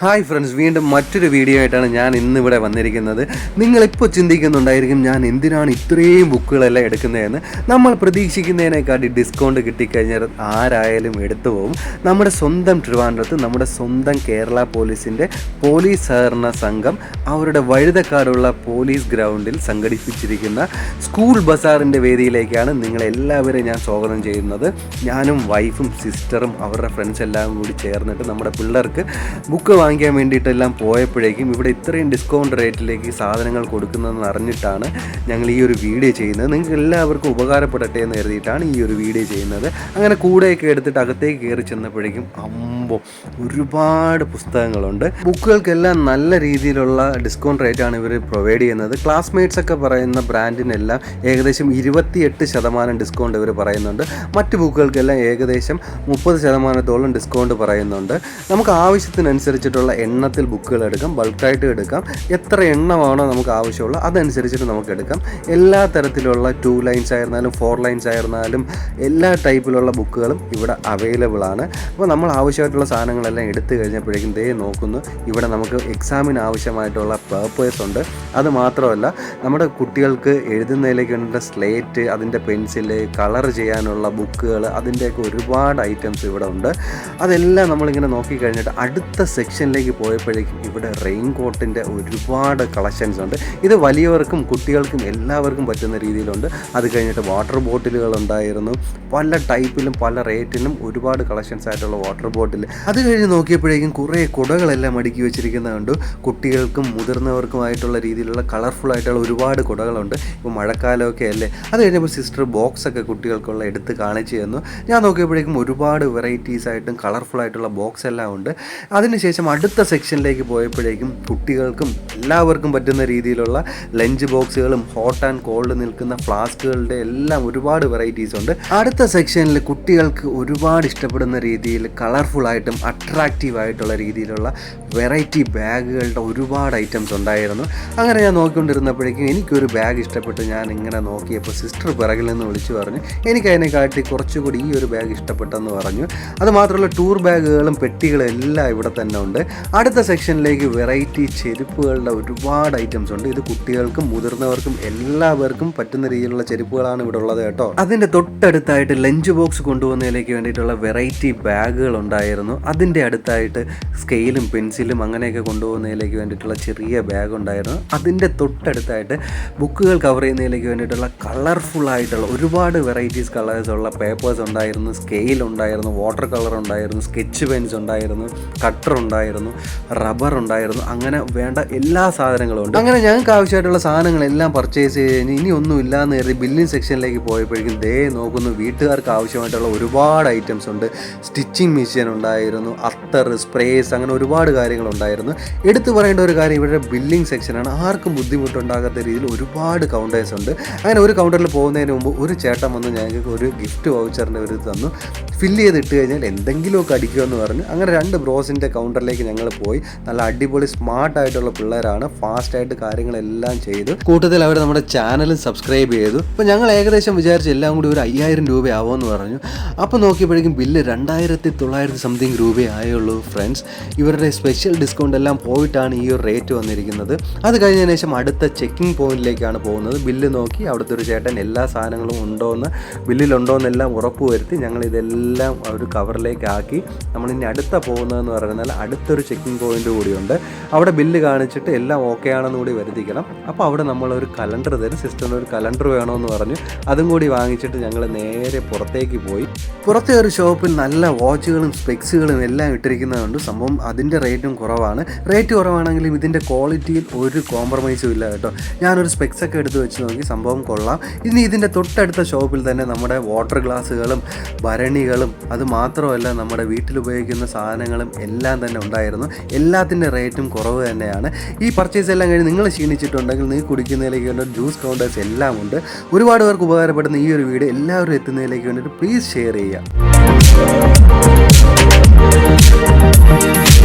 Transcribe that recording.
Hi friends വീണ്ടും മറ്റൊരു video ആയിട്ടാണ് ഞാൻ ഇന്നിവിടെ വന്നിരിക്കുന്നത്. നിങ്ങളിപ്പോൾ ചിന്തിക്കുന്നുണ്ടായിരിക്കും ഞാൻ എന്തിനാണ് ഇത്രയും ബുക്കുകളെല്ലാം എടുക്കുന്നതെന്ന്. നമ്മൾ പ്രതീക്ഷിക്കുന്നതിനെക്കാട്ടി ഡിസ്കൗണ്ട് കിട്ടിക്കഴിഞ്ഞാൽ ആരായാലും എടുത്തു പോകും നമ്മുടെ സ്വന്തം ട്രിവാൻഡ്രത്ത് നമ്മുടെ സ്വന്തം കേരള പോലീസിന്റെ പോലീസ് സഹകരണ സംഘം അവരുടെ വഴുതക്കാടുള്ള പോലീസ് ഗ്രൗണ്ടിൽ സംഘടിപ്പിച്ചിരിക്കുന്ന സ്കൂൾ ബസാറിന്റെ വേദിയിലേക്കാണ് നിങ്ങളെല്ലാവരെയും ഞാൻ സ്വാഗതം ചെയ്യുന്നത്. ഞാനും വൈഫും സിസ്റ്ററും അവരുടെ ഫ്രണ്ട്സ് എല്ലാം കൂടി ചേർന്നിട്ട് നമ്മുടെ പിള്ളേർക്ക് ബുക്ക് വാങ്ങിക്കാൻ വേണ്ടിയിട്ടെല്ലാം പോയപ്പോഴേക്കും ഇവിടെ ഇത്രയും ഡിസ്കൗണ്ട് റേറ്റിലേക്ക് സാധനങ്ങൾ കൊടുക്കുന്നതെന്ന് അറിഞ്ഞിട്ടാണ് ഞങ്ങൾ ഈ ഒരു വീഡിയോ ചെയ്യുന്നത്. നിങ്ങൾക്ക് എല്ലാവർക്കും ഉപകാരപ്പെടട്ടെ എന്ന് കരുതിയിട്ടാണ് ഈ ഒരു വീഡിയോ ചെയ്യുന്നത്. അങ്ങനെ കൂടെയൊക്കെ എടുത്തിട്ട് അകത്തേക്ക് കയറി ചെന്നപ്പോഴേക്കും അമ്പോ ഒരുപാട് പുസ്തകങ്ങളുണ്ട്. ബുക്കുകൾക്കെല്ലാം നല്ല രീതിയിലുള്ള ഡിസ്കൗണ്ട് റേറ്റാണ് ഇവർ പ്രൊവൈഡ് ചെയ്യുന്നത്. ക്ലാസ്മേറ്റ്സ് ഒക്കെ പറയുന്ന ബ്രാൻഡിനെല്ലാം ഏകദേശം ഇരുപത്തിയെട്ട് ശതമാനം ഡിസ്കൗണ്ട് ഇവർ പറയുന്നുണ്ട്. മറ്റ് ബുക്കുകൾക്കെല്ലാം ഏകദേശം മുപ്പത് ശതമാനത്തോളം ഡിസ്കൗണ്ട് പറയുന്നുണ്ട്. നമുക്ക് ആവശ്യത്തിനനുസരിച്ചിട്ടുള്ള എണ്ണത്തിൽ ബുക്കുകൾ എടുക്കാം ബൾക്കായിട്ട് എടുക്കാം. എത്ര എണ്ണമാണോ നമുക്ക് ആവശ്യമുള്ള അതനുസരിച്ചിട്ട് നമുക്ക് എടുക്കാം. എല്ലാ തരത്തിലുള്ള ടു ലൈൻസ് ആയിരുന്നാലും ഫോർ ലൈൻസ് ആയിരുന്നാലും എല്ലാ ടൈപ്പിലുള്ള ബുക്കുകളും ഇവിടെ അവൈലബിൾ ആണ്. അപ്പോൾ നമ്മൾ ആവശ്യമായിട്ടുള്ള സാധനങ്ങളെല്ലാം എടുത്തു കഴിഞ്ഞപ്പോഴേക്കും ദേ നോക്കുന്നു. ഇവിടെ നമുക്ക് എക്സാമിന് ആവശ്യമായിട്ടുള്ള പേപ്പേഴ്സ് ഉണ്ട്. അത് മാത്രമല്ല നമ്മുടെ കുട്ടികൾക്ക് എഴുതുന്നതിലേക്ക് വേണ്ട സ്ലേറ്റ് അതിന്റെ പെൻസിൽ കളർ ചെയ്യാനുള്ള ബുക്കുകൾ അതിന്റെയൊക്കെ ഒരുപാട് ഐറ്റംസ് ഇവിടെ ഉണ്ട്. അതെല്ലാം നമ്മളിങ്ങനെ നോക്കിക്കഴിഞ്ഞിട്ട് അടുത്ത സെക്ഷനിലേക്ക് പോയപ്പോഴേക്കും ഇവിടെ റെയിൻ കോട്ടിന്റെ ഒരുപാട് കളക്ഷൻസ് ഉണ്ട്. ഇത് വലിയവർക്കും കുട്ടികൾക്കും എല്ലാവർക്കും പറ്റുന്ന രീതിയിലുണ്ട്. അത് കഴിഞ്ഞിട്ട് വാട്ടർ ബോട്ടിലുകൾ ഉണ്ടായിരുന്നു. പല ടൈപ്പിലും പല റേറ്റിലും ഒരുപാട് കളക്ഷൻസ് ആയിട്ടുള്ള വാട്ടർ ബോട്ടിൽ അത് കഴിഞ്ഞ് നോക്കിയപ്പോഴേക്കും കുറേ കുടകളെല്ലാം അടുക്കി വെച്ചിരിക്കുന്നതുകൊണ്ട് കുട്ടികൾക്കും മുതിർന്നവർക്കുമായിട്ടുള്ള രീതിയിലുള്ള കളർഫുൾ ആയിട്ടുള്ള ഒരുപാട് കുടകളുണ്ട്. ഇപ്പോൾ മഴക്കാലമൊക്കെ അല്ലേ? അത് കഴിഞ്ഞപ്പോൾ സിസ്റ്റർ ബോക്സ് ഒക്കെ കുട്ടികൾക്കുള്ള എടുത്ത് കാണിച്ചു തന്നു. ഞാൻ നോക്കിയപ്പോഴേക്കും ഒരുപാട് വെറൈറ്റീസ് ആയിട്ടും കളർഫുൾ ആയിട്ടുള്ള ബോക്സ് എല്ലാം ഉണ്ട്. അതിനുശേഷം അടുത്ത സെക്ഷനിലേക്ക് പോയപ്പോഴേക്കും കുട്ടികൾക്കും എല്ലാവർക്കും പറ്റുന്ന രീതിയിലുള്ള ലഞ്ച് ബോക്സുകളും ഹോട്ട് ആൻഡ് കോൾഡ് നിൽക്കുന്ന ഫ്ലാസ്കുകളുടെ എല്ലാം ഒരുപാട് വെറൈറ്റീസ് ഉണ്ട്. അടുത്ത സെക്ഷനിൽ കുട്ടികൾക്ക് ഒരുപാട് ഇഷ്ടപ്പെടുന്ന രീതിയിൽ കളർഫുൾ ആയിട്ടും അട്രാക്റ്റീവ് ആയിട്ടുള്ള രീതിയിലുള്ള വെറൈറ്റി ബാഗുകളുടെ ഒരുപാട് ഐറ്റംസ് ഉണ്ടായിരുന്നു. അങ്ങനെ ഞാൻ നോക്കിക്കൊണ്ടിരുന്നപ്പോഴേക്കും എനിക്കൊരു ബാഗ് ഇഷ്ടപ്പെട്ട്. ഞാൻ ഇങ്ങനെ നോക്കിയപ്പോൾ സിസ്റ്റർ പിറകിൽ നിന്ന് വിളിച്ചു പറഞ്ഞു എനിക്ക് അതിനെ കാട്ടി കുറച്ചുകൂടി ഈ ഒരു ബാഗ് ഇഷ്ടപ്പെട്ടെന്ന് പറഞ്ഞു. അതുമാത്രമല്ല ടൂർ ബാഗുകളും പെട്ടികളും എല്ലാം ഇവിടെ തന്നെ ഉണ്ട്. അടുത്ത സെക്ഷനിലേക്ക് വെറൈറ്റി ചെരുപ്പുകളുടെ ഒരുപാട് ഐറ്റംസ് ഉണ്ട്. ഇത് കുട്ടികൾക്കും മുതിർന്നവർക്കും എല്ലാവർക്കും പറ്റുന്ന രീതിയിലുള്ള ചെരുപ്പുകളാണ് ഇവിടെ ഉള്ളത് കേട്ടോ. അതിന്റെ തൊട്ടടുത്തായിട്ട് ലഞ്ച് ബോക്സ് കൊണ്ടുപോകുന്നതിലേക്ക് വേണ്ടിയിട്ടുള്ള വെറൈറ്റി ബാഗുകൾ ഉണ്ടായിരുന്നു. അതിന്റെ അടുത്തായിട്ട് സ്കെയിലും പെൻസിലും അങ്ങനെയൊക്കെ കൊണ്ടുപോകുന്നതിലേക്ക് വേണ്ടിയിട്ടുള്ള ചെറിയ ബാഗ് ഉണ്ടായിരുന്നു. അതിന്റെ തൊട്ടടുത്തായിട്ട് ബുക്കുകൾ കവർ ചെയ്യുന്നതിലേക്ക് വേണ്ടിയിട്ടുള്ള കളർഫുൾ ആയിട്ടുള്ള ഒരുപാട് വെറൈറ്റീസ് കളേഴ്സ് ഉള്ള പേപ്പേഴ്സ് ഉണ്ടായിരുന്നു. സ്കെയിൽ ഉണ്ടായിരുന്നു വാട്ടർ കളർ ഉണ്ടായിരുന്നു സ്കെച്ച് പെൻസ് ഉണ്ടായിരുന്നു കട്ടർ ഉണ്ടായിരുന്നു റബ്ബർ ഉണ്ടായിരുന്നു. അങ്ങനെ വേണ്ട എല്ലാ സാധനങ്ങളും ഉണ്ട്. അങ്ങനെ ഞങ്ങൾക്ക് ആവശ്യമായിട്ടുള്ള സാധനങ്ങളെല്ലാം പർച്ചേസ് ചെയ്ത് കഴിഞ്ഞ് ഇനി ഒന്നും ഇല്ലാന്ന് കരുതി ബില്ലിംഗ് സെക്ഷനിലേക്ക് പോയപ്പോഴേക്കും ദേ നോക്കുന്നു വീട്ടുകാർക്ക് ആവശ്യമായിട്ടുള്ള ഒരുപാട് ഐറ്റംസ് ഉണ്ട്. സ്റ്റിച്ചിങ് മെഷീൻ ഉണ്ടായിരുന്നു അത്തർ സ്പ്രേസ് അങ്ങനെ ഒരുപാട് കാര്യങ്ങളുണ്ടായിരുന്നു. എടുത്തു പറയേണ്ട ഒരു കാര്യം ഇവരുടെ ബില്ലിംഗ് സെക്ഷനാണ് ആർക്കും ബുദ്ധിമുട്ടുണ്ടാകാത്ത രീതിയിൽ ഒരുപാട് കൗണ്ടേഴ്സ് ഉണ്ട്. അങ്ങനെ ഒരു കൗണ്ടറിൽ പോകുന്നതിന് മുമ്പ് ഒരു ചേട്ടൻ വന്ന് ഞങ്ങൾക്ക് ഒരു ഗിഫ്റ്റ് വൗച്ചറിന്റെ ഒരു തന്നു. ഫില്ല് ചെയ്ത് ഇട്ട് കഴിഞ്ഞാൽ എന്തെങ്കിലുമൊക്കെ അടിക്കുമെന്ന് പറഞ്ഞ് അങ്ങനെ രണ്ട് ബ്രോസിന്റെ കൗണ്ടറിലേക്ക് ഞങ്ങൾ പോയി. നല്ല അടിപൊളി സ്മാർട്ട് ആയിട്ടുള്ള പിള്ളേരാണ്. ഫാസ്റ്റായിട്ട് കാര്യങ്ങളെല്ലാം ചെയ്തു. കൂട്ടത്തിൽ അവർ നമ്മുടെ ചാനലും സബ്സ്ക്രൈബ് ചെയ്തു. അപ്പോൾ ഞങ്ങൾ ഏകദേശം വിചാരിച്ച് എല്ലാം കൂടി ഒരു അയ്യായിരം രൂപയാവുമെന്ന് പറഞ്ഞു. അപ്പോൾ നോക്കിയപ്പോഴേക്കും ബില്ല് രണ്ടായിരത്തി തൊള്ളായിരത്തി സംതിങ് രൂപയേ ആയുള്ളൂ ഫ്രണ്ട്സ് ഇവരുടെ സ്പെഷ്യൽ ഡിസ്കൗണ്ട് എല്ലാം പോയിട്ടാണ് ഈ ഒരു റേറ്റ് വന്നിരിക്കുന്നത്. അത് കഴിഞ്ഞതിന് ശേഷം അടുത്ത ചെക്കിംഗ് പോയിന്റിലേക്കാണ് പോകുന്നത്. ബില്ല് നോക്കി അവിടുത്തെ ഒരു ചേട്ടൻ എല്ലാ സാധനങ്ങളും ഉണ്ടോയെന്ന് ബില്ലിലുണ്ടോ എന്നെല്ലാം ഉറപ്പുവരുത്തി ഞങ്ങൾ ഇതെല്ലാം ഒരു കവറിലേക്ക് ആക്കി നമ്മൾ ഇനി അടുത്ത പോകുന്നതെന്ന് പറഞ്ഞാൽ അടുത്തൊരു ചെക്കിംഗ് പോയിന്റ് കൂടിയുണ്ട്. അവിടെ ബില്ല് കാണിച്ചിട്ട് എല്ലാം ഓക്കെ ആണെന്ന് കൂടി വരുത്തിക്കണം. അപ്പോൾ അവിടെ നമ്മളൊരു കലണ്ടർ തരും. സിസ്റ്ററിന് ഒരു കലണ്ടർ വേണമെന്ന് പറഞ്ഞു. അതും കൂടി വാങ്ങിച്ചിട്ട് ഞങ്ങൾ നേരെ പുറത്തേക്ക് പോയി. പുറത്തെ ഒരു ഷോപ്പിൽ നല്ല വാച്ചുകളും സ്പെക്സുകളും എല്ലാം ഇട്ടിരിക്കുന്നതുകൊണ്ട് സംഭവം അതിന്റെ റേറ്റും കുറവാണ്. റേറ്റ് കുറവാണെങ്കിലും ഇതിന്റെ ക്വാളിറ്റിയിൽ ഒരു കോംപ്രമൈസും ഇല്ല കേട്ടോ. ഞാനൊരു സ്പെക്സൊക്കെ എടുത്ത് വെച്ച് നോക്കി. സംഭവം കൊള്ളാം. ഇനി ഇതിന്റെ തൊട്ടടുത്ത ഷോപ്പിൽ തന്നെ നമ്മുടെ വാട്ടർ ഗ്ലാസ്സുകളും ഭരണികളും അത് മാത്രമല്ല നമ്മുടെ വീട്ടിൽ ഉപയോഗിക്കുന്ന സാധനങ്ങളും എല്ലാം തന്നെ ഉണ്ടായിരുന്നു. എല്ലാത്തിന്റെ റേറ്റും കുറവ് തന്നെയാണ്. ഈ പർച്ചേസ് എല്ലാം കഴിഞ്ഞ് നിങ്ങൾ ക്ഷീണിച്ചിട്ടുണ്ടെങ്കിൽ നിങ്ങൾ കുടിക്കുന്നതിലേക്ക് വേണ്ട ജ്യൂസ് കൗണ്ടേഴ്സ് എല്ലാം ഉണ്ട്. ഒരുപാട് പേർക്ക് ഉപകാരപ്പെടുന്ന ഈ ഒരു വീഡിയോ എല്ലാവരും എത്തുന്നതിലേക്ക് വേണ്ടിയിട്ട് പ്ലീസ് ഷെയർ ചെയ്യുക.